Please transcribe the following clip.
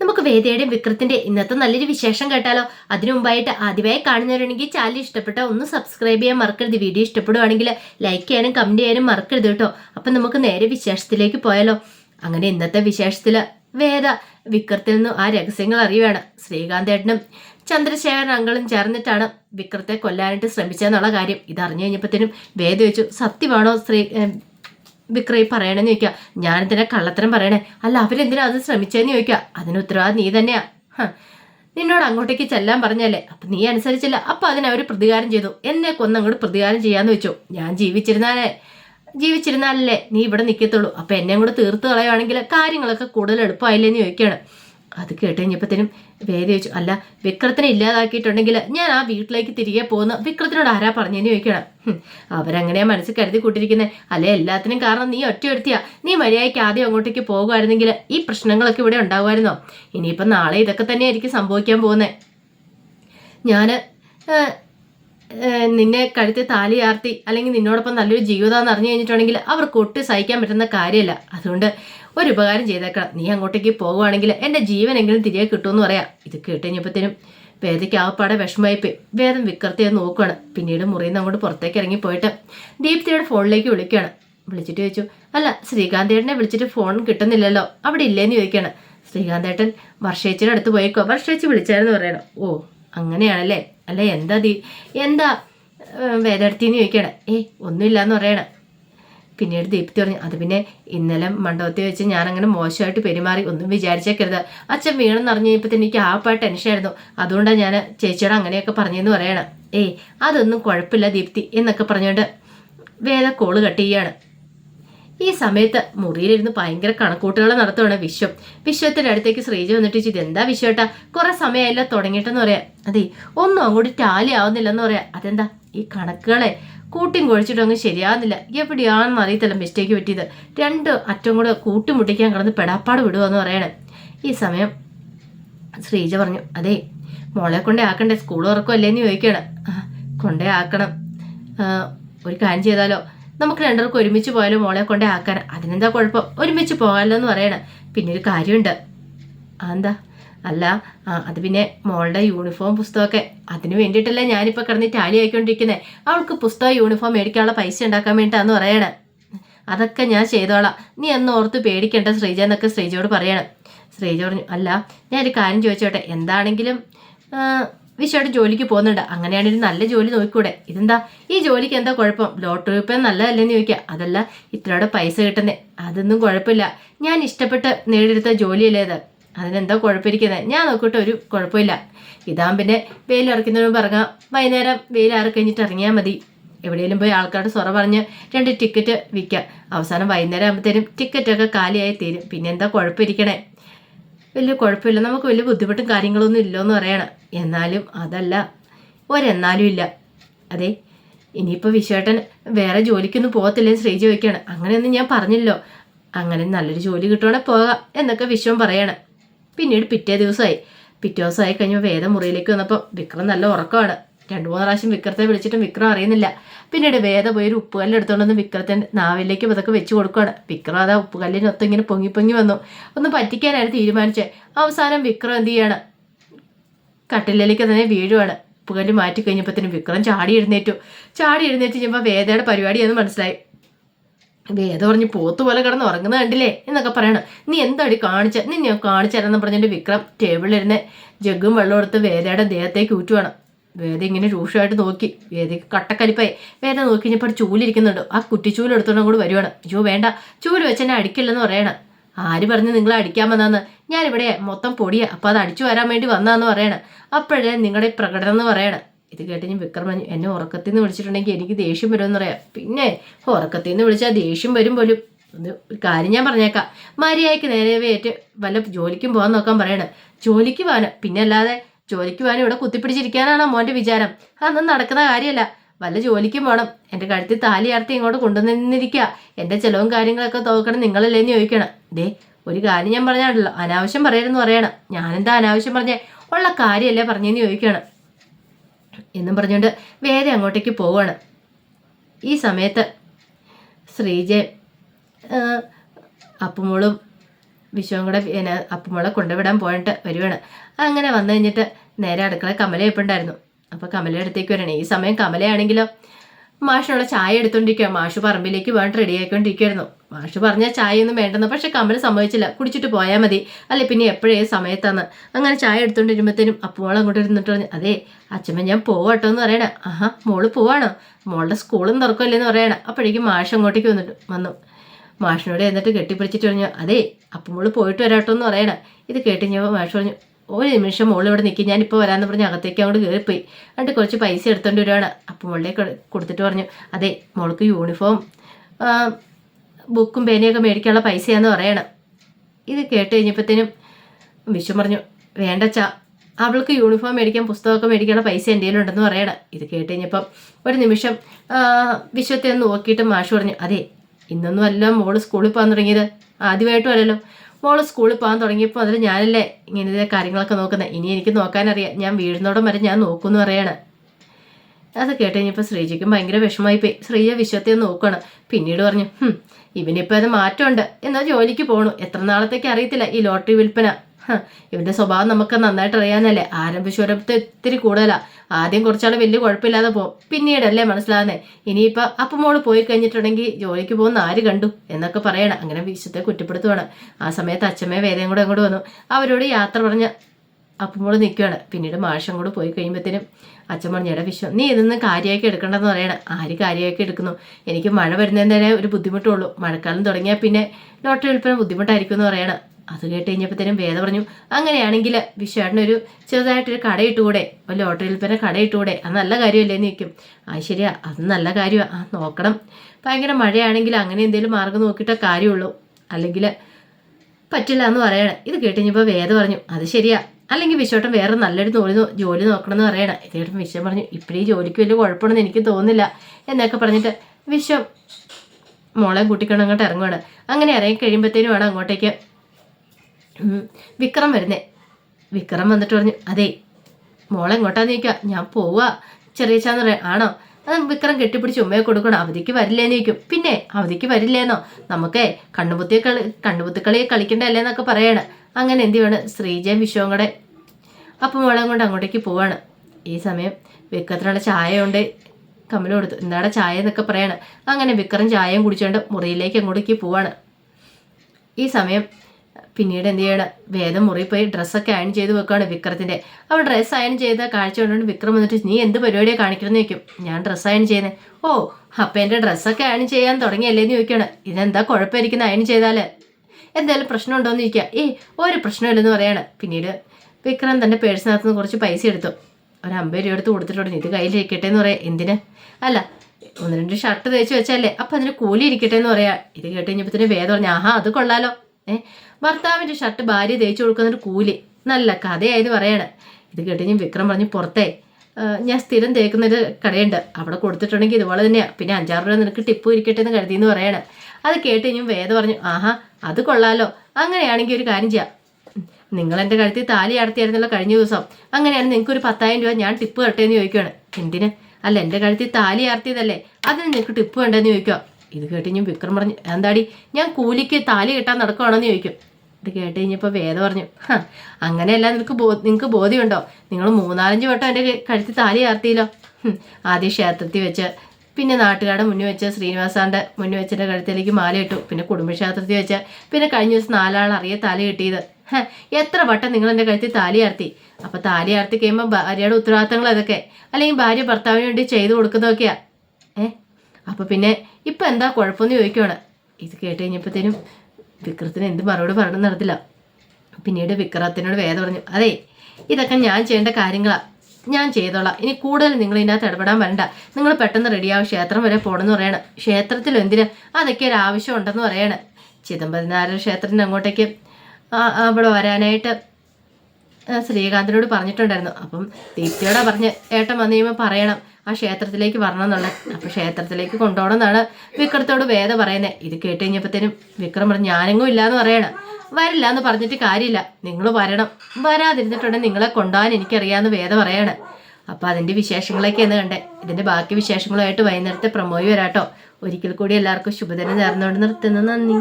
നമുക്ക് വേദയുടെയും വിക്രത്തിന്റെ ഇന്നത്തെ നല്ലൊരു വിശേഷം കേട്ടാലോ? അതിനു മുമ്പായിട്ട് ആദ്യമായി കാണുന്നവരുണ്ടെങ്കിൽ ചാനൽ ഇഷ്ടപ്പെട്ട ഒന്ന് സബ്സ്ക്രൈബ് ചെയ്യാൻ മറക്കരുത്. വീഡിയോ ഇഷ്ടപ്പെടുവാണെങ്കിൽ ലൈക്ക് ചെയ്യാനും കമന്റ് ചെയ്യാനും മറക്കരുത് കേട്ടോ. അപ്പം നമുക്ക് നേരെ വിശേഷത്തിലേക്ക് പോയാലോ? അങ്ങനെ ഇന്നത്തെ വിശേഷത്തിൽ വേദ വിക്രത്തിൽ നിന്നും ആ രഹസ്യങ്ങൾ അറിയുകയാണ് ശ്രീകാന്തേട്ടനും ചന്ദ്രശേഖരൻ അങ്കളും ചേർന്നിട്ടാണ് വിക്രത്തെ കൊല്ലാനായിട്ട് ശ്രമിച്ചതെന്നുള്ള കാര്യം. ഇത് അറിഞ്ഞു കഴിഞ്ഞപ്പോഴത്തേനും വേദ വെച്ചു സത്യമാണോ ശ്രീ ഏം, പറയണമെന്ന് ചോദിക്കുക ഞാനെന്തിനാ കള്ളത്തരം പറയണേ? അല്ല അവരെന്തിനാ അത് ശ്രമിച്ചതെന്ന് ചോദിക്കുക അതിന് ഉത്തരവാദിത്വം നീ തന്നെയാ. നിന്നോട് അങ്ങോട്ടേക്ക് ചെല്ലാൻ പറഞ്ഞല്ലേ? അപ്പൊ നീ അനുസരിച്ചില്ല. അപ്പൊ അതിനവർ പ്രതികാരം ചെയ്തു. എന്നെ കൊന്നങ്ങോട്ട് പ്രതികാരം ചെയ്യാന്ന് വെച്ചു. ഞാൻ ജീവിച്ചിരുന്നാലേ. ജീവിച്ചിരുന്നാലല്ലേ നീ ഇവിടെ നിൽക്കത്തുള്ളൂ അപ്പൊ എന്നെ കൂടെ തീർത്ത് കളയുവാണെങ്കിൽ കാര്യങ്ങളൊക്കെ കൂടുതൽ എളുപ്പമായില്ലേന്ന് ചോദിക്കുകയാണ് അത് കേട്ട് കഴിഞ്ഞപ്പോഴത്തേനും വേദ ചോദിച്ചു അല്ല വിക്രത്തിനെ ഇല്ലാതാക്കിയിട്ടുണ്ടെങ്കിൽ ഞാൻ ആ വീട്ടിലേക്ക് തിരികെ പോകുന്ന വിക്രത്തിനോട് ആരാ പറഞ്ഞതിന് ചോദിക്കണം അവരങ്ങനെയാ മനസ്സിൽ കരുതി കൂട്ടിരിക്കുന്നത് അല്ലെ എല്ലാത്തിനും കാരണം നീ ഒറ്റ നീ മര്യാദയ്ക്ക് ആദ്യം അങ്ങോട്ടേക്ക് പോകുമായിരുന്നെങ്കിൽ ഈ പ്രശ്നങ്ങളൊക്കെ ഇവിടെ ഉണ്ടാകുമായിരുന്നോ ഇനിയിപ്പം നാളെ ഇതൊക്കെ തന്നെയായിരിക്കും സംഭവിക്കാൻ പോകുന്നത് ഞാൻ നിന്നെ കഴുത്തി താലി ആർത്തി അല്ലെങ്കിൽ നിന്നോടൊപ്പം നല്ലൊരു ജീവിതം എന്ന് അറിഞ്ഞു കഴിഞ്ഞിട്ടുണ്ടെങ്കിൽ അവർക്ക് ഒട്ടും സഹിക്കാൻ പറ്റുന്ന കാര്യമല്ല. അതുകൊണ്ട് ഒരു ഉപകാരം ചെയ്തേക്കണം. നീ അങ്ങോട്ടേക്ക് പോകുവാണെങ്കിൽ എന്റെ ജീവനെങ്കിലും തിരികെ കിട്ടുമെന്ന് പറയാം. ഇത് കേട്ടുകഴിഞ്ഞപ്പോഴത്തേനും വേദയ്ക്ക് ആപ്പാടെ വിഷമമായിപ്പോയി. വേദം വിക്രത്തെ നോക്കുകയാണ് പിന്നീട് മുറിയിൽ നിന്ന് അങ്ങോട്ട് പുറത്തേക്ക് ഇറങ്ങി പോയിട്ട് ദീപ്തിയുടെ ഫോണിലേക്ക് വിളിക്കുകയാണ്. വിളിച്ചിട്ട് ചോദിച്ചു അല്ല ശ്രീകാന്തേട്ടനെ വിളിച്ചിട്ട് ഫോൺ കിട്ടുന്നില്ലല്ലോ. അവിടെ ഇല്ലേന്ന് ചോദിക്കുകയാണ്. ശ്രീകാന്തേട്ടൻ വർഷേച്ചിയുടെ അടുത്ത് പോയേക്കോ. വർഷേച്ചി വിളിച്ചായിരുന്നു പറയണം. ഓ അങ്ങനെയാണല്ലേ? അല്ല എന്താ ദീ എന്താ വേദടുത്തിന്ന് ചോദിക്കണം ഏയ് ഒന്നുമില്ലാന്ന് പറയണം. പിന്നീട് ദീപ്തി പറഞ്ഞു അത് പിന്നെ ഇന്നലെ മണ്ഡപത്തിൽ വെച്ച് ഞാൻ അങ്ങനെ മോശമായിട്ട് പെരുമാറി ഒന്നും വിചാരിച്ചേക്കരുത്. അച്ഛൻ വീണെന്ന് അറിഞ്ഞു തന്നെ എനിക്ക് ആപ്പായ ടെൻഷനായിരുന്നു അതുകൊണ്ടാണ് ഞാൻ ചേച്ചിയോട് അങ്ങനെയൊക്കെ പറഞ്ഞെന്ന് പറയണം. ഏയ് അതൊന്നും കുഴപ്പമില്ല ദീപ്തി എന്നൊക്കെ പറഞ്ഞുകൊണ്ട് വേദ കോൾ കട്ട് ചെയ്യാണ്. ഈ സമയത്ത് മുറിയിലിരുന്ന് ഭയങ്കര കണക്കൂട്ടുകൾ നടത്തുവാണ് വിശ്വം. വിശ്വത്തിന്റെ അടുത്തേക്ക് ശ്രീജ വന്നിട്ട് ചോദിച്ചു എന്താ വിശ്വട്ടാ? കുറെ സമയമല്ല തുടങ്ങിയിട്ടെന്ന് പറയാം. അതെ ഒന്നും അങ്ങോട്ട് ടാലി ആവുന്നില്ലെന്ന് പറയാം. അതെന്താ? ഈ കണക്കുകളെ കൂട്ടിയും കുഴച്ചിട്ടും അങ്ങ് ശരിയാവുന്നില്ല എവിടെയാണെന്ന് അറിയത്തില്ല മിസ്റ്റേക്ക് പറ്റിയത്. രണ്ട് അറ്റം കൂടെ കൂട്ടിമുട്ടിക്കാൻ കിടന്ന് പെടാപ്പാട് വിടുവെന്ന് പറയണേ. ഈ സമയം ശ്രീജ പറഞ്ഞു അതെ മോളെ കൊണ്ടേ ആക്കണ്ടേ സ്കൂൾ തുറക്കുമല്ലേന്ന് ചോദിക്കുകയാണ് ചോദിക്കണം. കൊണ്ടേ ആക്കണം. ഒരു കാര്യം ചെയ്താലോ? നമുക്ക് രണ്ടുപേർക്കും ഒരുമിച്ച് പോയാലോ മോളെ കൊണ്ടേ ആക്കാൻ? അതിനെന്താ കുഴപ്പം? ഒരുമിച്ച് പോകാമല്ലോ എന്ന് പറയണം. പിന്നെ ഒരു കാര്യമുണ്ട്. അതെന്താ അല്ല അത് പിന്നെ മോളുടെ യൂണിഫോം പുസ്തകമൊക്കെ. അതിന് വേണ്ടിയിട്ടല്ലേ ഞാനിപ്പോൾ കിടന്ന് ടാലി ആയിക്കൊണ്ടിരിക്കുന്നത് അവൾക്ക് പുസ്തകം യൂണിഫോം മേടിക്കാനുള്ള പൈസ ഉണ്ടാക്കാൻ വേണ്ടിയിട്ടാന്ന് പറയണേ. അതൊക്കെ ഞാൻ ചെയ്തോളാം. നീ എന്ന് ഓർത്ത് പേടിക്കേണ്ട ശ്രീജ എന്നൊക്കെ ശ്രീജയോട് പറയണം. ശ്രീജ പറഞ്ഞു അല്ല ഞാൻ ഒരു കാര്യം ചോദിച്ചോട്ടെ. എന്താണെങ്കിലും വിശ്വയുടെ ജോലിക്ക് പോകുന്നുണ്ട്. അങ്ങനെയാണെങ്കിൽ നല്ല ജോലി നോക്കിക്കൂടെ ഇതെന്താ? ഈ ജോലിക്ക് എന്താ കുഴപ്പം? ലോട്ടറി ഇപ്പം നല്ലതല്ലെന്ന് ചോദിക്കുക. അതല്ല ഇത്രയുടെ പൈസ കിട്ടുന്നേ. അതൊന്നും കുഴപ്പമില്ല. ഞാൻ ഇഷ്ടപ്പെട്ട് നേടിയെടുത്ത ജോലിയല്ലേ അതിനെന്താ കുഴപ്പമിരിക്കുന്നത് ഞാൻ നോക്കിയിട്ട് ഒരു കുഴപ്പമില്ല. ഇതാകും പിന്നെ വെയിൽ ഇറക്കുന്നതിന് പറഞ്ഞാൽ വൈകുന്നേരം വെയിൽ ആറി കഴിഞ്ഞിട്ട് ഇറങ്ങിയാൽ മതി. എവിടെയെങ്കിലും പോയി ആൾക്കാരുടെ സ്വറ പറഞ്ഞ് രണ്ട് ടിക്കറ്റ് വിൽക്കാം. അവസാനം വൈകുന്നേരം ആകുമ്പോഴത്തേനും ടിക്കറ്റൊക്കെ കാലിയായി തീരും. പിന്നെ എന്താ കുഴപ്പമിരിക്കണേ? വലിയ കുഴപ്പമില്ല. നമുക്ക് വലിയ ബുദ്ധിമുട്ടും കാര്യങ്ങളൊന്നും ഇല്ലെന്ന് പറയണം. എന്നാലും അതല്ല ഒരെന്നാലും ഇല്ല. അതെ ഇനിയിപ്പോൾ വിശ്വേട്ടൻ വേറെ ജോലിക്കൊന്നും പോകത്തില്ലെന്ന് ശ്രീ ചോദിക്കുകയാണ്. അങ്ങനെയൊന്നും ഞാൻ പറഞ്ഞില്ലോ. അങ്ങനെ നല്ലൊരു ജോലി കിട്ടുവാണെങ്കിൽ പോകാം എന്നൊക്കെ വിശ്വം പറയണം. പിന്നീട് പിറ്റേ ദിവസമായി. പിറ്റേ ദിവസമായി കഴിഞ്ഞപ്പോൾ വേദം മുറിയിലേക്ക് വന്നപ്പോൾ വിക്രം നല്ല ഉറക്കമാണ്. രണ്ടു മൂന്ന് പ്രാവശ്യം വിക്രത്തെ വിളിച്ചിട്ടും വിക്രം അറിയുന്നില്ല. പിന്നീട് വേദ പോയി ഒരു ഉപ്പുകല്ല് വിക്രത്തിന്റെ നാവിലേക്ക് ഇതൊക്കെ വെച്ച് കൊടുക്കുകയാണ് വിക്രം അതാ ഉപ്പുകല്ലിനൊത്ത് ഇങ്ങനെ പൊങ്ങി പൊങ്ങി വന്നു. ഒന്ന് പറ്റിക്കാനായിരുന്നു തീരുമാനിച്ചത് അവസാനം വിക്രം എന്ത് ചെയ്യാണ്? കട്ടിലേക്ക് തന്നെ വീഴുവാണ്. ഉപ്പുകല്ല് മാറ്റി കഴിഞ്ഞപ്പോഴത്തേനും വിക്രം ചാടി എഴുന്നേറ്റു. ചാടി എഴുന്നേറ്റ് കഴിഞ്ഞപ്പോൾ വേദയുടെ പരിപാടിയെന്ന് മനസ്സിലായി. വേദ പറഞ്ഞ് പോത്ത് പോലെ കിടന്ന് ഉറങ്ങുന്നത് കണ്ടില്ലേ? എന്നൊക്കെ പറയണം. നീ എന്താടി കാണിച്ച? നീ ഞാൻ കാണിച്ചു തരാമെന്ന് പറഞ്ഞിട്ട് വിക്രം ടേബിളിലിരുന്ന് ജഗ്ഗും വെള്ളം എടുത്ത് വേദയുടെ ദേഹത്തേക്ക് ഊറ്റുവാണ്. വേദ ഇങ്ങനെ രൂക്ഷമായിട്ട് നോക്കി. വേദയ്ക്ക് കട്ടക്കലിപ്പായി വേദ നോക്കി കഴിഞ്ഞപ്പോൾ ചൂലിരിക്കുന്നുണ്ട് ആ കുറ്റിച്ചൂൽ എടുത്തോണ്ടും കൂടി വരുവാണ്. അയ്യോ വേണ്ട. ചൂൽ വെച്ച് എന്നെ അടിക്കില്ലെന്ന് പറയണം. ആര് പറഞ്ഞ് നിങ്ങളെ അടിക്കാൻ വന്നാന്ന് ഞാനിവിടെ മൊത്തം പൊടിയാ. അപ്പം അത് അടിച്ചു വരാൻ വേണ്ടി വന്നാന്ന് പറയണം. അപ്പോഴേ നിങ്ങളുടെ പ്രകടനം എന്ന് പറയണം. ഇത് കേട്ട് ഞാൻ വിക്രമൻ പറഞ്ഞു എന്നെ ഉറക്കത്തിൽ നിന്ന് വിളിച്ചിട്ടുണ്ടെങ്കിൽ എനിക്ക് ദേഷ്യം വരുമെന്ന് പറയാം. പിന്നെ ഉറക്കത്തിൽ നിന്ന് വിളിച്ചാൽ ദേഷ്യം വരും പോലും. ഒരു കാര്യം ഞാൻ പറഞ്ഞേക്കാം. മര്യാദയ്ക്ക് നേരെ ഏറ്റ് വല്ല ജോലിക്കും പോകാൻ നോക്കാൻ പറയണം. ജോലിക്ക് പോകാൻ പിന്നെ അല്ലാതെ ജോലിക്ക് പോകാൻ ഇവിടെ കുത്തിപ്പിടിച്ചിരിക്കാനാണ് മോന്റെ വിചാരം? അതൊന്നും നടക്കുന്ന കാര്യമല്ല വല്ല ജോലിക്കും പോകണം എന്റെ കഴുത്തിൽ താലി ആർത്തി ഇങ്ങോട്ട് കൊണ്ടുവന്നിരിക്കുക എന്റെ ചിലവും കാര്യങ്ങളൊക്കെ തോക്കണം നിങ്ങളല്ലേന്ന് ചോദിക്കണം. ദേ ഒരു കാര്യം ഞാൻ പറഞ്ഞാണല്ലോ. അനാവശ്യം പറയരുതെന്ന് പറയണം. ഞാനെന്താ അനാവശ്യം പറഞ്ഞേ? ഉള്ള കാര്യമല്ലേ പറഞ്ഞെന്ന് ചോദിക്കണം. എന്നും പറഞ്ഞുകൊണ്ട് വേറെ അങ്ങോട്ടേക്ക് പോവാണ്. ഈ സമയത്ത് ശ്രീജ അപ്പുമോളും വിശ്വം കൂടെ പിന്നെ അപ്പുമോളെ കൊണ്ടുവിടാൻ പോയിട്ട് വരുവാണ്. അങ്ങനെ വന്നു കഴിഞ്ഞിട്ട് നേരെ അടുക്കള കമല ഇപ്പുണ്ടായിരുന്നു അപ്പോൾ കമലയുടെ അടുത്തേക്ക് വരണേ. ഈ സമയം കമലയാണെങ്കിലോ? മാഷിനുള്ള ചായ എടുത്തോണ്ടിരിക്കുക മാഷ് പറമ്പിലേക്ക് വേണ്ട റെഡി ആയിക്കൊണ്ടിരിക്കുകയായിരുന്നു മാഷ് പറഞ്ഞ ചായ ഒന്നും വേണ്ടെന്ന്. പക്ഷെ കമൽ സമ്മതിച്ചില്ല. കുടിച്ചിട്ട് പോയാൽ മതി. അല്ലെ പിന്നെ എപ്പോഴേ സമയത്താണ് അങ്ങനെ ചായ എടുത്തോണ്ടിരുമ്പോഴത്തേനും അപ്പോൾ അങ്ങോട്ട് ഇരുന്നിട്ട് പറഞ്ഞു അതെ അച്ഛമ്മ ഞാൻ പോവാട്ടോ എന്ന് പറയണേ. ആഹാ മോൾ പോവാണോ? മോളുടെ സ്കൂളും തുറക്കല്ലെന്ന് പറയണേ. അപ്പോഴേക്കും മാഷ് അങ്ങോട്ടേക്ക് വന്നിട്ട് വന്നു. മാഷിനോട് എന്നിട്ട് കെട്ടിപ്പിടിച്ചിട്ട് പറഞ്ഞു അതെ അപ്പോൾ മോൾ പോയിട്ട് വരാട്ടോ എന്ന് പറയണേ. ഇത് കേട്ടിഞ്ഞപ്പോൾ മാഷ് പറഞ്ഞു ഒരു നിമിഷം മോൾ ഇവിടെ നിൽക്കും ഞാനിപ്പോൾ വരാമെന്ന് പറഞ്ഞ് അകത്തേക്ക് അങ്ങോട്ട് കയറിപ്പോയി എന്നിട്ട് കുറച്ച് പൈസ എടുത്തോണ്ട് വരുവാണ്. അപ്പം മോളിലെ കൊടുത്തിട്ട് പറഞ്ഞു അതെ മോൾക്ക് യൂണിഫോം ബുക്കും പേനയൊക്കെ മേടിക്കാനുള്ള പൈസയാന്ന് പറയണം. ഇത് കേട്ട് കഴിഞ്ഞപ്പോഴത്തേനും വിശ്വം പറഞ്ഞു വേണ്ടച്ച അവൾക്ക് യൂണിഫോം മേടിക്കാൻ പുസ്തകമൊക്കെ മേടിക്കാനുള്ള പൈസ എന്റെ കയ്യിലുണ്ടെന്ന് പറയണം. ഇത് കേട്ട് കഴിഞ്ഞപ്പം ഒരു നിമിഷം വിശ്വത്തെ ഒന്ന് നോക്കിയിട്ട് മാഷ് പറഞ്ഞു അതെ ഇന്നൊന്നും അല്ല മോൾ സ്കൂളിൽ പോകാൻ തുടങ്ങിയത്. ആദ്യമായിട്ടും അല്ലല്ലോ. മോൾ സ്കൂളിൽ പോകാൻ തുടങ്ങിയപ്പോൾ അതിൽ ഞാനല്ലേ ഇങ്ങനത്തെ കാര്യങ്ങളൊക്കെ നോക്കുന്നത് ഇനി എനിക്ക് നോക്കാനറിയാം. ഞാൻ വീഴുന്നോടം വരെ ഞാൻ നോക്കുമെന്ന് പറയാണ്. അത് കേട്ട് കഴിഞ്ഞപ്പോൾ ശ്രീജിക്കും ഭയങ്കര വിഷമമായി പോയി ശ്രീജ വിശ്വത്തെ നോക്കണം. പിന്നീട് പറഞ്ഞു "ഹും, ഇവനിപ്പോൾ അത് മാറ്റമുണ്ട്. എന്നാൽ ജോലിക്ക് പോകണു എത്ര നാളത്തേക്ക് അറിയത്തില്ല ഈ ലോട്ടറി വിൽപ്പന. ഇവന്റെ സ്വഭാവം നമുക്ക് നന്നായിട്ട് അറിയാനല്ലേ? ആരംഭിച്ചുവരത്തെ ഇത്തിരി കൂടുതലാ. ആദ്യം കുറച്ചാൾ വലിയ കുഴപ്പമില്ലാതെ പോകും പിന്നീടല്ലേ മനസ്സിലാകുന്നേ ഇനിയിപ്പോൾ അപ്പം മോൾ പോയി കഴിഞ്ഞിട്ടുണ്ടെങ്കിൽ ജോലിക്ക് പോകുന്ന ആര് കണ്ടു? എന്നൊക്കെ പറയണം. അങ്ങനെ വിശ്വത്തെ കുറ്റപ്പെടുത്തുവാണ്. ആ സമയത്ത് അച്ഛമ്മയും വേദയും കൂടെ അങ്ങോട്ട് വന്നു. അവരോട് യാത്ര പറഞ്ഞ അപ്പുമോൾ നിൽക്കുകയാണ് പിന്നീട് മാഷം കൂടെ പോയി കഴിയുമ്പോഴത്തേനും അച്ഛൻ പറഞ്ഞു എടാ വിശ്വം നീ ഇതൊന്നും കാര്യമാക്കി എടുക്കണ്ടെന്ന് പറയണം. ആര് കാര്യമാക്കി എടുക്കുന്നു? എനിക്ക് മഴ വരുന്നതിന്റെ ഒരു ബുദ്ധിമുട്ടുള്ളൂ. മഴക്കാലം തുടങ്ങിയാൽ പിന്നെ ലോട്ടറി വിൽപ്പന ബുദ്ധിമുട്ടായിരിക്കും എന്ന് പറയണം. അത് കേട്ട് കഴിഞ്ഞപ്പോഴത്തേനും വേദ പറഞ്ഞു അങ്ങനെയാണെങ്കിൽ വിശ്വാടിനൊരു ചെറുതായിട്ടൊരു കടയിട്ടുകൂടെ ഒരു ലോട്ടറി വിൽപ്പന കടയിട്ടുകൂടെ അത് നല്ല കാര്യമല്ലേ? ചോദിക്കും. ആ ശരിയാ അത് നല്ല കാര്യമാണ് ആ നോക്കണം. ഭയങ്കര മഴയാണെങ്കിൽ അങ്ങനെ എന്തെങ്കിലും മാർഗം നോക്കിയിട്ടേ കാര്യമുള്ളൂ. അല്ലെങ്കിൽ പറ്റില്ല എന്ന് പറയണേ. ഇത് കേട്ട് കഴിഞ്ഞപ്പോൾ വേദ പറഞ്ഞു അത് ശരിയാ. അല്ലെങ്കിൽ വിശ്വട്ടം വേറെ നല്ലൊരു ജോലി ജോലി നോക്കണം എന്ന് പറയണേ. ഇത് കേട്ടപ്പോൾ വിശ്വം പറഞ്ഞു ഇപ്പോഴീ ജോലിക്ക് വലിയ കുഴപ്പമുണ്ടെന്ന് എനിക്ക് തോന്നുന്നില്ല. എന്നൊക്കെ പറഞ്ഞിട്ട് വിശ്വം മോളെ കൂട്ടിക്കൊണ്ട് അങ്ങോട്ട് ഇറങ്ങുവാണ്. അങ്ങനെ ഇറങ്ങി കഴിയുമ്പോഴത്തേനുമാണ് അങ്ങോട്ടേക്ക് വിക്രം വരുന്നേ. വിക്രം വന്നിട്ട് പറഞ്ഞു അതെ മോളെ എങ്ങോട്ടാന്ന് ചോദിക്കുക ഞാൻ പോവാ. ചെറിയച്ചാന്ന് പറയാം ആണോ? അത് വിക്രം കെട്ടിപ്പിടിച്ച് ഉമ്മയെ കൊടുക്കണം. അവധിക്ക് വരില്ലേന്ന് ചോദിക്കും. പിന്നെ അവധിക്ക് വരില്ലേന്നോ? നമുക്ക് കണ്ണുപുത്തിയെ കളി കണ്ണുപുത്തിക്കളി കളിക്കണ്ടല്ലേന്നൊക്കെ പറയാണ്. അങ്ങനെ എന്ത് വേണം ശ്രീജയും വിശ്വവും കൂടെ അപ്പം മോളെ കൊണ്ട് അങ്ങോട്ടേക്ക് പോവാണ്. ഈ സമയം വിക്രത്തിനുള്ള ചായ കൊണ്ട് കമ്മൽ കൊടുത്തു. എന്താണ് ചായ എന്നൊക്കെ പറയാണ്. അങ്ങനെ വിക്രം ചായയും കുടിച്ചുകൊണ്ട് മുറിയിലേക്ക് അങ്ങോട്ടേക്ക് പോവാണ്. ഈ സമയം പിന്നീട് എന്ത് ചെയ്യണം? വേദം മുറി പോയി ഡ്രസ്സൊക്കെ അയൺ ചെയ്ത് വെക്കുകയാണ് വിക്രത്തിന്റെ. അവൾ ഡ്രസ്സ് അയൺ ചെയ്ത കാഴ്ച കൊണ്ടുകൊണ്ട് വിക്രം വന്നിട്ട് നീ എന്ത് പരിപാടിയാണ് കാണിക്കണമെന്ന് ചോദിക്കും. ഞാൻ ഡ്രസ്സ് അയൺ ചെയ്യുന്നത് ഓ അപ്പം എന്റെ ഡ്രസ്സൊക്കെ അയൺ ചെയ്യാൻ തുടങ്ങിയല്ലേന്ന് ചോദിക്കണം. ഇതെന്താ കുഴപ്പമായിരിക്കുന്നത് അയൺ ചെയ്താൽ എന്തായാലും പ്രശ്നമുണ്ടോ എന്ന് ചോദിക്കുക ഏ ഒരു പ്രശ്നമില്ലെന്ന് പറയാണ്. പിന്നീട് വിക്രം തന്റെ പേഴ്സിനകത്ത് നിന്ന് കുറച്ച് പൈസ എടുത്തു. ഒരു അമ്പത് രൂപ എടുത്ത് കൊടുത്തിട്ടുണ്ട്. ഇത് കയ്യിലിരിക്കട്ടെ എന്ന് പറയാം. എന്തിന്? അല്ല ഒന്ന് രണ്ട് ഷർട്ട് തേച്ച് വെച്ചല്ലേ അപ്പം അതിന് കൂലി ഇരിക്കട്ടെ എന്ന് പറയാം. ഇത് കേട്ട് കഴിഞ്ഞപ്പോഴത്തേന് വേദം പറഞ്ഞു ആഹാ അത് കൊള്ളാലോ. ഏ? ഭർത്താവിന്റെ ഷർട്ട് ഭാര്യ തേച്ച് കൊടുക്കുന്നൊരു കൂലി. നല്ല കഥയായത് പറയാണ്. ഇത് കേട്ട് ഞാൻ വിക്രം പറഞ്ഞ് പുറത്തേ. ഞാൻ സ്ഥിരം തേക്കുന്നൊരു കടയുണ്ട്. അവിടെ കൊടുത്തിട്ടുണ്ടെങ്കിൽ ഇതുപോലെ തന്നെയാണ് പിന്നെ അഞ്ചാറ് രൂപ നിനക്ക് ടിപ്പ് ഇരിക്കട്ടെ എന്ന് കരുതിയെന്ന് പറയാണ്. അത് കേട്ട് ഞാൻ വേദ പറഞ്ഞു ആഹാ അത് കൊള്ളാലോ. അങ്ങനെയാണെങ്കിൽ ഒരു കാര്യം ചെയ്യാം. നിങ്ങൾ എന്റെ കഴുത്തിൽ താലി അടത്തിയായിരുന്നല്ലോ കഴിഞ്ഞ ദിവസം. അങ്ങനെയാണ് നിങ്ങൾക്ക് ഒരു പത്തായിരം രൂപ ഞാൻ ടിപ്പ് കട്ടെ എന്ന് ചോദിക്കുകയാണ് എന്തിന്? അല്ല എന്റെ കഴുത്തിൽ താലി അർത്തിയതല്ലേ അതിന് നിങ്ങൾക്ക് ടിപ്പ് വേണ്ടെന്ന് ചോദിക്കുക ഇത് കേട്ട് കഴിഞ്ഞാൽ വിക്രം പറഞ്ഞു എന്താടി? ഞാൻ കൂലിക്ക് താലി കെട്ടാൻ നടക്കുകയാണെന്ന് ചോദിക്കും. ഇത് കേട്ട് കഴിഞ്ഞപ്പോൾ വേദ പറഞ്ഞു "ഹ, അങ്ങനെയല്ല നിനക്ക് ബോ നിങ്ങൾക്ക് ബോധ്യമുണ്ടോ? നിങ്ങൾ മൂന്നാലഞ്ച് വട്ടം എന്റെ കഴുത്തിൽ താലി ആർത്തിയല്ലോ. ആദ്യം ക്ഷേത്രത്തിൽ വെച്ച് പിന്നെ നാട്ടുകാരുടെ മുന്നിൽ വെച്ച് ശ്രീനിവാസാന്റെ മുന്നിൽ വെച്ചിട്ട് കഴുത്തിലേക്ക് മാല ഇട്ടു പിന്നെ കുടുംബക്ഷേത്രത്തിൽ വെച്ച് പിന്നെ കഴിഞ്ഞ ദിവസം നാലാൾ അറിയ താലി കിട്ടിയത്. എത്ര വട്ടം നിങ്ങൾ എന്റെ കഴുത്തിൽ താലി ആർത്തി? അപ്പം താലി ആർത്തി കഴിയുമ്പോൾ ഭാര്യയുടെ ഉത്തരവാദിത്തങ്ങൾ അതൊക്കെ. അല്ലെങ്കിൽ ഭാര്യ ഭർത്താവിന് വേണ്ടി ചെയ്തു കൊടുക്കുന്നതൊക്കെയാ. ഏ അപ്പോൾ പിന്നെ ഇപ്പം എന്താ കുഴപ്പമെന്ന് ചോദിക്കുവാണ്. ഇത് കേട്ട് കഴിഞ്ഞപ്പോഴത്തേനും വിക്രത്തിന് എന്ത് മറുപടി പറഞ്ഞു നടത്തില്ല പിന്നീട് വിക്രത്തിനോട് വേദ പറഞ്ഞു അതെ ഇതൊക്കെ ഞാൻ ചെയ്യേണ്ട കാര്യങ്ങളാണ് ഞാൻ ചെയ്തോളാം. ഇനി കൂടുതൽ നിങ്ങൾ ഇതിനകത്ത് ഇടപെടാൻ വരണ്ട. നിങ്ങൾ പെട്ടെന്ന് റെഡിയാവും ക്ഷേത്രം വരെ പോകണമെന്ന് പറയണം. ക്ഷേത്രത്തിൽ എന്തിനാ? അതൊക്കെ ഒരു ആവശ്യം ഉണ്ടെന്ന് പറയണം. ചിദംബരനാഥ ക്ഷേത്രത്തിന് അങ്ങോട്ടേക്ക് അവിടെ വരാനായിട്ട് ശ്രീകാന്തിനോട് പറഞ്ഞിട്ടുണ്ടായിരുന്നു. അപ്പം ദീപ്തിയോടാ പറഞ്ഞ് ഏട്ടൻ വന്നു കഴിയുമ്പോൾ പറയണം ആ ക്ഷേത്രത്തിലേക്ക് വരണം എന്നുള്ളത് അപ്പം ക്ഷേത്രത്തിലേക്ക് കൊണ്ടുപോകണം എന്നാണ് വിക്രത്തോട് വേദ പറയുന്നത് ഇത് കേട്ട് കഴിഞ്ഞപ്പോഴത്തേനും വിക്രം പറഞ്ഞു ഞാനെങ്ങും ഇല്ലാന്ന് പറയണം. വരില്ല എന്ന് പറഞ്ഞിട്ട് കാര്യമില്ല. നിങ്ങൾ വരണം. വരാതിരുന്നിട്ടുണ്ടെങ്കിൽ നിങ്ങളെ കൊണ്ടുപോകാൻ എനിക്കറിയാമെന്ന് വേദ പറയാണ്. അപ്പം അതിന്റെ വിശേഷങ്ങളൊക്കെയാണ് കണ്ടേ. ഇതിന്റെ ബാക്കി വിശേഷങ്ങളുമായിട്ട് വൈകുന്നേരത്തെ പ്രമോയി വരാട്ടോ. ഒരിക്കൽ കൂടി എല്ലാവർക്കും ശുഭദിനം നേർന്നുകൊണ്ട് നിർത്തുന്നു. നന്ദി.